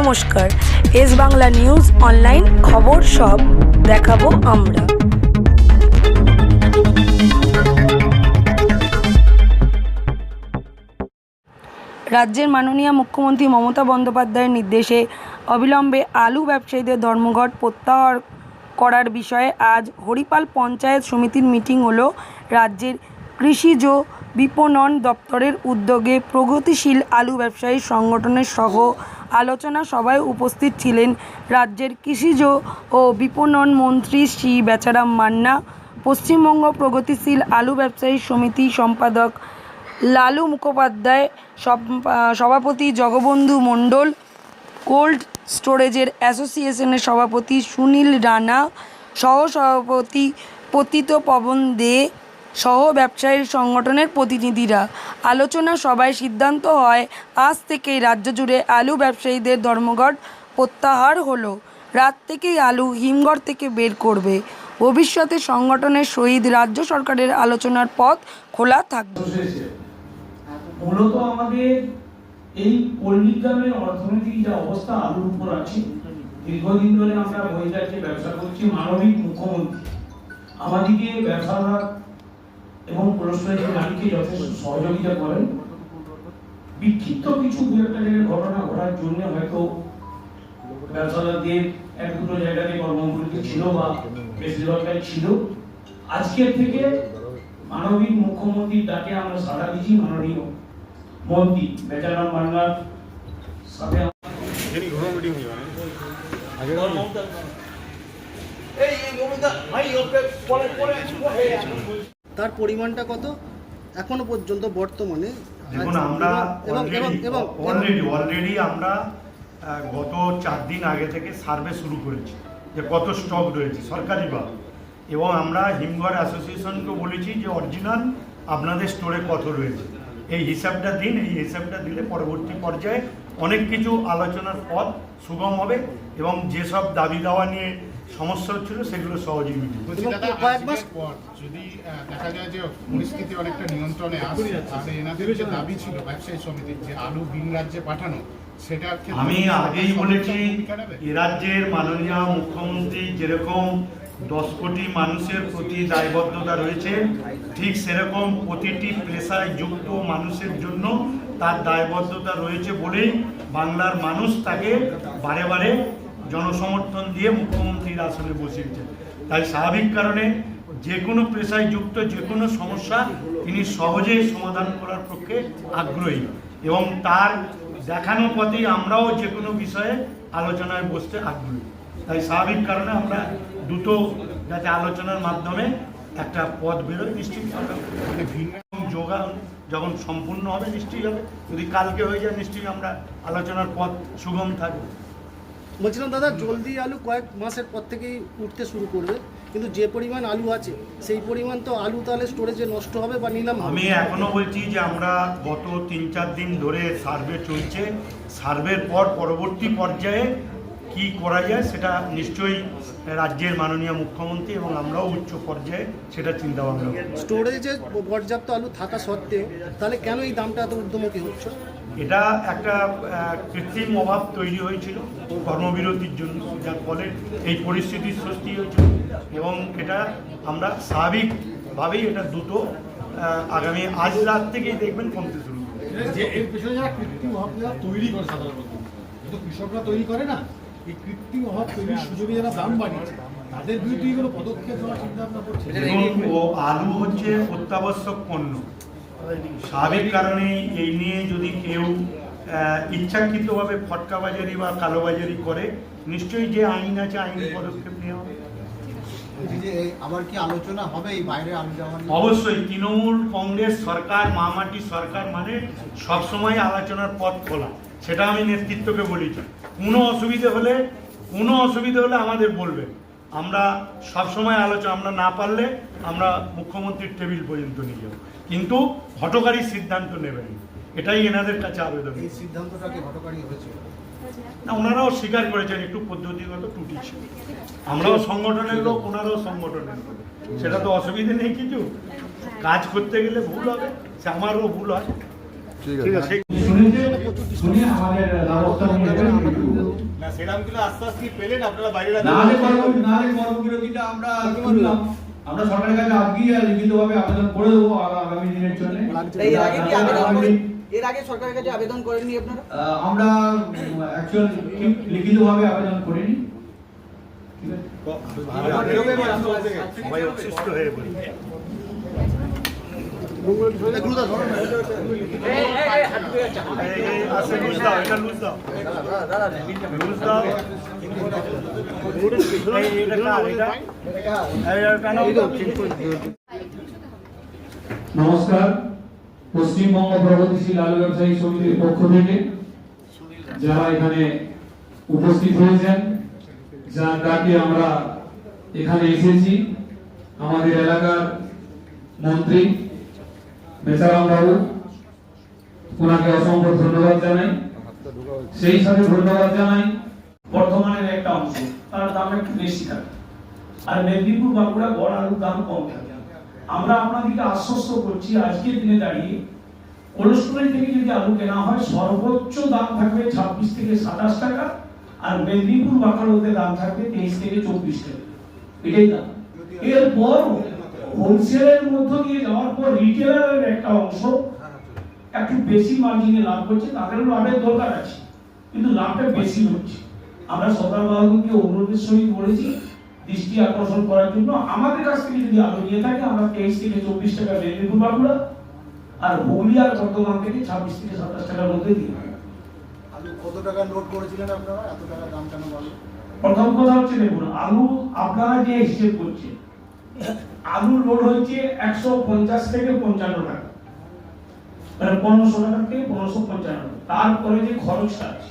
নমস্কার। S Bangla news online খবর সব দেখাবো আমরা। রাজ্যের মাননীয় মুখ্যমন্ত্রী মমতা বন্দ্যোপাধ্যায়ের নির্দেশে অবিলম্বে আলু ব্যবসায়ীদের ধর্মঘট প্রত্যাহার করার বিষয়ে আজ হরিপাল পঞ্চায়েত সমিতির মিটিং হলো রাজ্যের কৃষিজ বিপণন দপ্তরের উদ্যোগে প্রগতিশীল আলু ব্যবসায়ী সংগঠনের সহ আলোচনা সভায় উপস্থিত ছিলেন রাজ্যের কৃষিজ ও বিপণন মন্ত্রী শ্রী বেচারাম মান্না, পশ্চিমবঙ্গ প্রগতিশীল আলু ব্যবসায়ী সমিতি সম্পাদক লালু মুখোপাধ্যায় সভাপতি জগবন্ধু মণ্ডল, কোল্ড স্টোরেজের অ্যাসোসিয়েশনের সভাপতি সুনীল রানা সহ সভাপতি পতিত পবন দে সহ ব্যবসায়ীর সংগঠনের প্রতিনিধিরা। আলোচনা সভায় সিদ্ধান্ত হয়, আজ থেকেই রাজ্য জুড়ে আলু ব্যবসায়ীদের ধর্মঘট প্রত্যাহার হলো। রাত থেকেই আলু হিমঘর থেকে বের করবে। ভবিষ্যতে সংগঠনের সহিত রাজ্য সরকারের আলোচনার পথ খোলা থাকবে। মূলত আমাদের এই পল্লীগ্রামের অর্থনৈতিক যে অবস্থা আলুর উপর আছে, দীর্ঘদিন ধরে আমরা বহিরাজ্যে ব্যবসা করছি মানবিক মুখ্যমন্ত্রী। আমাদেরকে ব্যবসাদার এবং প্রশ্নের মালিককে যথেষ্ট সহযোগিতা করেন বিক্ষিপ্ত কিছু দু একটা জায়গায় ঘটনা ঘটার জন্য হয়তো ব্যবসাদারদের এক দুটো জায়গাতে কর্মগুলিতে ছিল বা বেশিরভাগটাই ছিল। আজকের থেকে মানবিক মুখ্যমন্ত্রীর ডাকে আমরা সাড়া দিচ্ছি মাননীয় মন্ত্রী বেচারাম বাংলার সাথে তার পরিমাণটা কত? এখনও পর্যন্ত বর্তমানে দেখুন আমরা এবং এবং এবং অলরেডি অলরেডি আমরা গত চার দিন আগে থেকে সার্ভে শুরু করেছি যে কত স্টক রয়েছে সরকারিভাবে এবং আমরা হিমঘর অ্যাসোসিয়েশনকে বলেছি যে অরিজিনাল আপনাদের স্টোরে কত রয়েছে। এই হিসাবটা দিন এই হিসাবটা দিলে পরবর্তী পর্যায়ে অনেক কিছু আলোচনার পথ সুগম হবে এবং যেসব দাবি দাওয়া নিয়ে সমস্যা হচ্ছিল সেগুলো সহজেই পর যদি দেখা যায় যে পরিস্থিতি অনেকটা নিয়ন্ত্রণে আসছে তাহলে এনাদের যে দাবি ছিল ব্যবসায়ী সমিতির যে আলু ভিন রাজ্যে পাঠানো ক্ষেত্রে আমি আগেই বলেছি ভূমিকা নেবে? এ রাজ্যের মাননীয় মুখ্যমন্ত্রী যেরকম দশ কোটি মানুষের প্রতি দায়বদ্ধতা রয়েছে ঠিক সেরকম প্রতিটি পেশায় যুক্ত মানুষের জন্য তার দায়বদ্ধতা রয়েছে বলেই বাংলার মানুষ তাকে বারে বারে জনসমর্থন দিয়ে মুখ্যমন্ত্রীর আসনে বসিয়েছেন তাই স্বাভাবিক কারণে যে কোনো পেশায় যুক্ত যে কোনো সমস্যা তিনি সহজেই সমাধান করার পক্ষে আগ্রহী। এবং তার দেখানো পথেই আমরাও যে কোনো বিষয়ে আলোচনায় বসতে আগ্রহী। তাই স্বাভাবিক কারণে আমরা দ্রুত যাতে আলোচনার মাধ্যমে একটা পথ বেরোয় নিশ্চয়ই আমরা মানে ভিন যোগা যখন সম্পূর্ণ হবে, নিশ্চয়ই হবে। যদি কালকে হয়ে যায়, নিশ্চয়ই আমরা আলোচনার পথ সুগম থাকবে। বলছিলাম দাদা জলদি আলু কয়েক মাসের পর থেকেই উঠতে শুরু করবে কিন্তু যে পরিমাণ আলু আছে সেই পরিমাণ তো আলু তাহলে স্টোরেজে নষ্ট হবে বা নিলাম আমি এখনও বলছি যে আমরা গত তিন চার দিন ধরে সার্ভে চলছে সার্ভের পর পরবর্তী পর্যায়ে কি করা যায় সেটা নিশ্চয়ই রাজ্যের মাননীয় মুখ্যমন্ত্রী এবং আমরাও উচ্চ পর্যায়ে সেটা চিন্তা ভাবনা স্টোরেজে পর্যাপ্ত আলু থাকা সত্ত্বেও তাহলে কেন এই দামটা এত ঊর্ধ্বমুখী হচ্ছে? এটা একটা কৃত্রিম অভাব তৈরি হয়েছিল কর্মবিরতির জন্য। যার ফলে এই পরিস্থিতির সৃষ্টি হয়েছিল এবং এটা আমরা স্বাভাবিকভাবেই এটা আহ, আগামী আজ রাত থেকেই দেখবেন কমতে শুরু যে এর পেছনে যারা কৃত্রিম অভাবটা তৈরি করে সাধারণত। কৃষকরা তৈরি করে না এই কৃত্রিম অভাব তৈরির সুযোগে যারা দাম বাড়িয়েছে তাদের বিরুদ্ধে কোনো পদক্ষেপ নেওয়ার চিন্তা ভাবনা করছে ও আলু হচ্ছে অত্যাবশ্যক পণ্য। স্বাভাবিক কারণে এই নিয়ে যদি কেউ ইচ্ছাকৃতভাবে ফটকাবাজারি বা কালোবাজারি করে নিশ্চয়ই যে আইন আছে আইনি পদক্ষেপ নেওয়া। হবে আবার কি আলোচনা হবে এই বাইরে? অবশ্যই তৃণমূল কংগ্রেস সরকার মামাটি সরকার মানে সবসময় আলোচনার পথ খোলা। সেটা আমি নেতৃত্বকে বলেছি। কোনো অসুবিধে হলে কোনো অসুবিধে হলে আমাদের বলবে আমরা সবসময় আলোচনা আমরা না পারলে আমরা মুখ্যমন্ত্রীর টেবিল পর্যন্ত নিয়ে যাব। কিন্তু হটকারী সিদ্ধান্ত নেবেন। এটাই এনাদের কাছে আবেদন। এই সিদ্ধান্তটা কি হটকারী হয়েছে? না ওনারাও স্বীকার করেছেন একটু পদ্ধতিগত ত্রুটি ছিল। আমরাও সংগঠনের লোক ওনারাও সংগঠনের লোক। সেটা তো অসুবিধে নেই কিছু। কাজ করতে গেলে ভুল হবে সে আমারও ভুল হয়। ঠিক আছে। সেরাম পেলেন আপনারা বাইরে আমরা আমরা সরকারের কাছে আজকেই লিখিতভাবে আবেদন করে দেবো আগামী দিনের জন্য। এর আগে সরকারের কাছে আবেদন করেননি আপনারা? আমরা অ্যাকচুয়াল লিখিতভাবে আবেদন করিনি। ঠিক আছে? নমস্কার। পশ্চিমবঙ্গ প্রগতিশীল আলু ব্যবসায়ী সমিতির পক্ষ থেকে যারা এখানে উপস্থিত হয়েছেন, যার ডাকে আমরা এখানে এসেছি। আমাদের এলাকার মন্ত্রী বেচারাম বাবু, ওনাকে অসংখ্য ধন্যবাদ জানাই। সেই সাথে ধন্যবাদ জানাই একটা অংশ। তার দাম একটু বেশি থাকে। আর মেদিনীপুর বাঁকুড়া গড় আলুর দাম কম থাকে। আমরা আপনাদেরকে আশ্বস্ত করছি, আজকের দিনে দাঁড়িয়ে। থেকে যদি আলু কেনা হয়, সর্বোচ্চ দাম থাকবে ছাব্বিশ থেকে সাতাশ টাকা। আর মেদিনীপুর বাঁকুড়াতে দাম থাকবে তেইশ থেকে চব্বিশ টাকা। এটাই দাম। এরপর হোলসেলের মধ্য দিয়ে যাওয়ার পর রিটেলারের একটা অংশ একটু বেশি মার্জিনে লাভ করছে তাদেরও লাভের দরকার আছে কিন্তু লাভটা বেশি হচ্ছে। আমরা সরকার বাবুকে অনুরোধের সহিত বলেছি দৃষ্টি আকর্ষণ করার জন্য। আমাদের কাছ থেকে যদি আলো নিয়ে থাকে আমরা তেইশ থেকে চব্বিশ টাকা মেদিনীপুর বাঁকুড়া আর হুগলি আর বর্ধমান থেকে ছাব্বিশ থেকে সাতাশ টাকার মধ্যে। আলু কত টাকা নোট করেছিলেন আপনারা? এত টাকা দাম কেন প্রথম কথা হচ্ছে দেখুন আলু আপনারা যে হিসেব করছেন আলু লোড হচ্ছে একশো পঞ্চাশ থেকে পঞ্চান্ন টাকা। মানে পনেরোশো টাকা থেকে পনেরোশো পঞ্চান্ন। তারপরে যে খরচটা আছে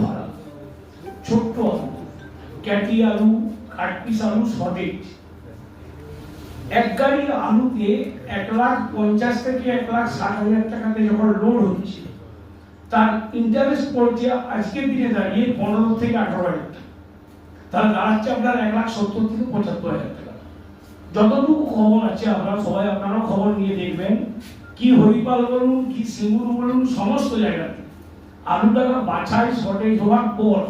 ভাড়া, ছোট্ট আলু, ক্যাটি আলু, কাটপিস আলু শর্টেজ এক গাড়ি আলুতে এক লাখ পঞ্চাশ থেকে এক লাখ ষাট হাজার টাকাতে যখন লোড হচ্ছে, তার ইন্টারেস্ট পড়ছে আজকের দিনে দাঁড়িয়ে পনেরো থেকে আঠারো হাজার টাকা। তাহলে দাঁড়াচ্ছে আপনার এক লাখ সত্তর থেকে পঁচাত্তর হাজার টাকা। যতটুকু খবর আছে, আপনারা সবাই আপনারা খবর নিয়ে দেখবেন। কি হরিপাল বলুন, কি সিঙ্গুর বলুন, সমস্ত জায়গাতে। আলু টাকা বাছাই শর্টেজ হওয়ার পর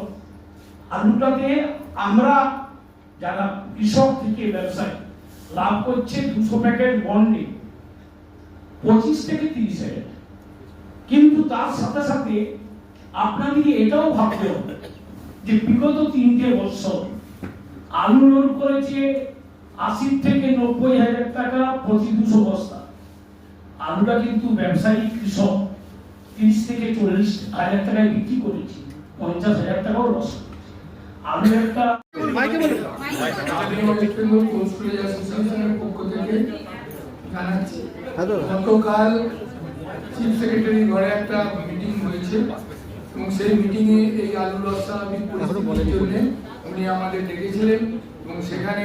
আলুটাতে আমরা যারা কৃষক থেকে ব্যবসায়ী, লাভ করছে দুশো প্যাকেট বন্ডে পঁচিশ থেকে তিরিশ হাজার। কিন্তু তার সাথে সাথে আপনাদেরকে এটাও ভাবতে হবে? যে বিগত তিনটে বছর আলু লোড করেছে আশি থেকে নব্বই হাজার টাকা প্রতি দুশো বস্তা। আলুটা কিন্তু ব্যবসায়ী কৃষক তিরিশ থেকে চল্লিশ হাজার টাকায় বিক্রি করেছে পঞ্চাশ হাজার টাকাও লস আলু একটা আমি ওয়েস্ট বেঙ্গল পোস্ট অ্যাসোসিয়েশনের পক্ষ থেকে জানাচ্ছি গতকাল চিফ সেক্রেটারি ঘরে একটা মিটিং হয়েছে। এবং সেই মিটিংয়ে এই আলু অস্বাভাবিক পরিস্থিতির জন্য। উনি আমাদের ডেকেছিলেন এবং সেখানে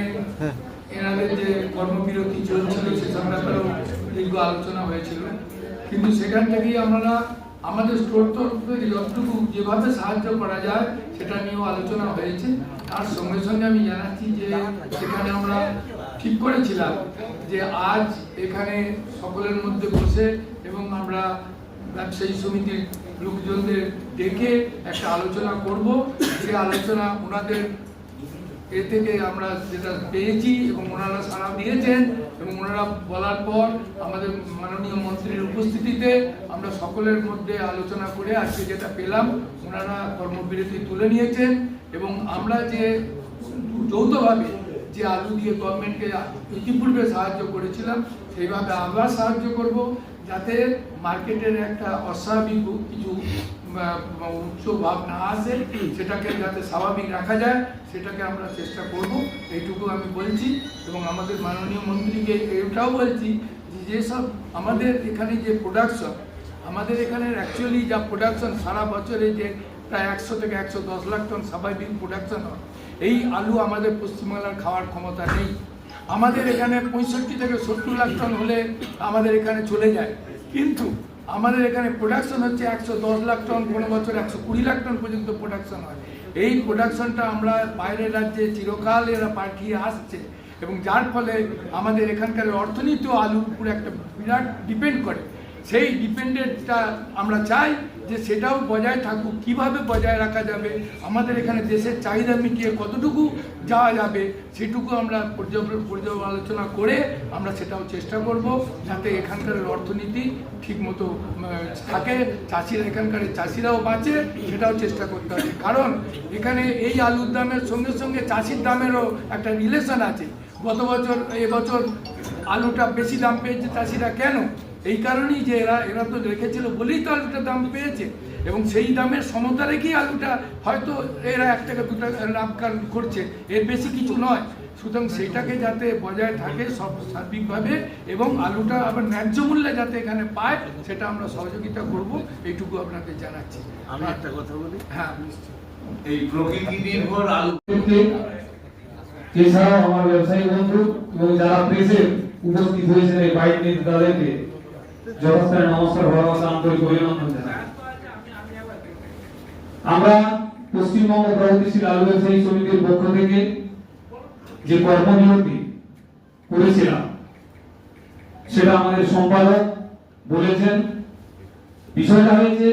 এনাদের যে কর্মবিরতি চলছিল সে ব্যাপারেও দীর্ঘ আলোচনা হয়েছিল। কিন্তু সেখান থেকেই আমরা আমাদের স্টোর তরফ থেকে যতটুকু যেভাবে সাহায্য করা যায় সেটা নিয়েও আলোচনা হয়েছে। তার সঙ্গে সঙ্গে আমি জানাচ্ছি যে সেখানে আমরা ঠিক করেছিলাম যে আজ এখানে সকলের মধ্যে বসে এবং আমরা ব্যবসায়ী সমিতির লোকজনদের ডেকে একটা আলোচনা করব। যে আলোচনা ওনাদের এ থেকে আমরা যেটা পেয়েছি এবং ওনারা সাড়া দিয়েছেন এবং ওনারা বলার পর আমাদের মাননীয় মন্ত্রীর উপস্থিতিতে আমরা সকলের মধ্যে আলোচনা করে আজকে যেটা পেলাম, ওনারা কর্মবিরতি তুলে নিয়েছেন এবং আমরা যে যৌথভাবে যে আলু দিয়ে গভর্নমেন্টকে ইতিপূর্বে সাহায্য করেছিলাম, সেইভাবে আবার সাহায্য করব। যাতে মার্কেটের একটা অস্বাভাবিক কিছু উচ্চ ভাব না আসে সেটাকে যাতে স্বাভাবিক রাখা যায় সেটাকে আমরা চেষ্টা করব। এইটুকু আমি বলছি এবং আমাদের মাননীয় মন্ত্রীকে এটাও বলছি যে যেসব আমাদের এখানে যে প্রোডাকশন আমাদের এখানে অ্যাকচুয়ালি যা প্রোডাকশন সারা বছরে যে প্রায় একশো থেকে একশো দশ লাখ টন স্বাভাবিক প্রোডাকশন হয়। এই আলু আমাদের পশ্চিমবাংলার খাওয়ার ক্ষমতা নেই। আমাদের এখানে পঁয়ষট্টি থেকে সত্তর লাখ টন হলে আমাদের এখানে চলে যায়। কিন্তু আমাদের এখানে প্রোডাকশন হচ্ছে একশো দশ লাখ টন, কোনো বছর একশো কুড়ি লাখ টন পর্যন্ত প্রোডাকশন হয়। এই প্রোডাকশনটা আমরা বাইরের রাজ্যে চিরকাল এরা পাঠিয়ে আসছে এবং যার ফলে আমাদের এখানকার অর্থনীতিও আলুর উপরে একটা বিরাট ডিপেন্ড করে। সেই ডিপেন্ডেন্টটা আমরা চাই যে সেটাও বজায় থাকুক। কীভাবে বজায় রাখা যাবে? আমাদের এখানে দেশের চাহিদা মিটিয়ে কতটুকু যাওয়া যাবে, সেটুকু আমরা পর্যালোচনা করে আমরা সেটাও চেষ্টা করব যাতে এখানকার অর্থনীতি ঠিকমতো থাকে। চাষিরা এখানকার চাষিরাও বাঁচে, সেটাও চেষ্টা করতে হবে। কারণ এখানে এই আলুর দামের সঙ্গে সঙ্গে চাষির দামেরও একটা রিলেশন আছে। গত বছর এবছর আলুটা বেশি দাম পেয়েছে চাষিরা কেন? এই কারণেই যে এরা এরা তো রেখেছিল, বলেই তো আলুটা দাম পেয়েছে। এবং সেই দামের সমতা রেখেই আলুটা হয়তো এরা এক টাকা দু টাকা লাভ করছে। এর বেশি কিছু নয়। সুতরাং সেটাকে যাতে বজায় থাকে সব সার্বিকভাবে এবং আলুটা আবার ন্যায্য মূল্যে যাতে এখানে পায় সেটা আমরা সহযোগিতা করব। এইটুকু আপনাদের জানাচ্ছি। আমি একটা কথা বলি? হ্যাঁ এই প্রকৃতি নির্ভর আলু এছাড়াও আমার ব্যবসায়ী বন্ধু এবং যারা প্রেসের উপস্থিত হয়েছেন এই বাইক নিয়ে তাদেরকে যথাস্থানে নমস্কার ভালোবাসা আন্তরিক অভিনন্দন আমরা পশ্চিমবঙ্গ প্রগতিশীল আলু ব্যবসায়ী সমিতির পক্ষ থেকে যে কর্মবিরতি করেছিলাম, সেটা আমাদের সম্পাদক বলেছেন। বিষয়টা হয়েছে,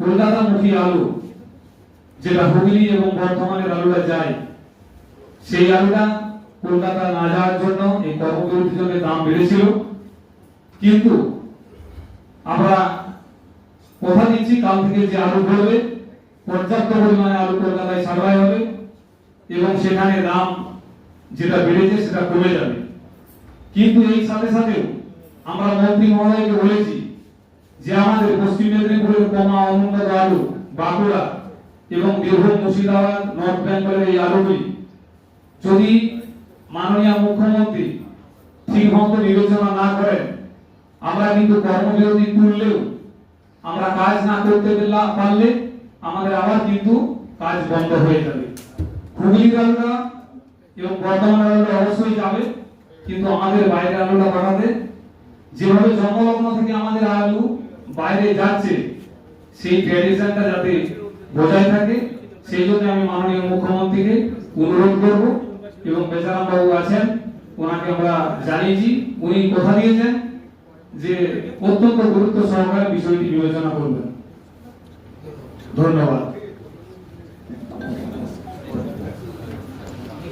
কলকাতামুখী আলু, যেটা হুগলি এবং বর্ধমানের আলুটা যায়, সেই আলুটা কলকাতা না যাওয়ার জন্য এই কর্মবিরতির জন্য দাম বেড়েছিল। কিন্তু আমরা কথা দিচ্ছি, কাল থেকে যে আলু করবে পর্যাপ্ত পরিমাণে আলু কলকাতায় সাপ্লাই হবে এবং সেখানে দাম যেটা বেড়েছে সেটা কমে যাবে। কিন্তু এই সাথে সাথে আমরা মন্ত্রী মহোদয়কে বলেছি যে আমাদের পশ্চিম মেদিনীপুরের কমা অনুন্নত আলু বাঁকুড়া এবং বীরভূম, মুর্শিদাবাদ, নর্থ বেঙ্গলের এই আলুগুলি যদি মাননীয় মুখ্যমন্ত্রী ঠিক মতো বিবেচনা না করেন, আমরা কিন্তু কর্মবিরতি তুললেও আমরা কাজ না করতে পারলে আমাদের আবার কিন্তু কাজ বন্ধ হয়ে যাবে। হুগলির আলুটা এবং বর্ধমানের আলুটা অবশ্যই যাবে, কিন্তু আমাদের বাইরে আলুটা বাড়াতে যেভাবে জন্মলগ্ন থেকে আমাদের আলু বাইরে যাচ্ছে, সেই ট্র্যাডিশনটা যাতে বজায় থাকে, সেই জন্য আমি মাননীয় মুখ্যমন্ত্রীকে অনুরোধ করব এবং বেচারাম বাবু আছেন, ওনাকে আমরা জানিয়েছি, উনি কথা দিয়েছেন যে অত্যন্ত গুরুত্ব সহকারে বিষয়টি বিবেচনা করবেন। ধন্যবাদ।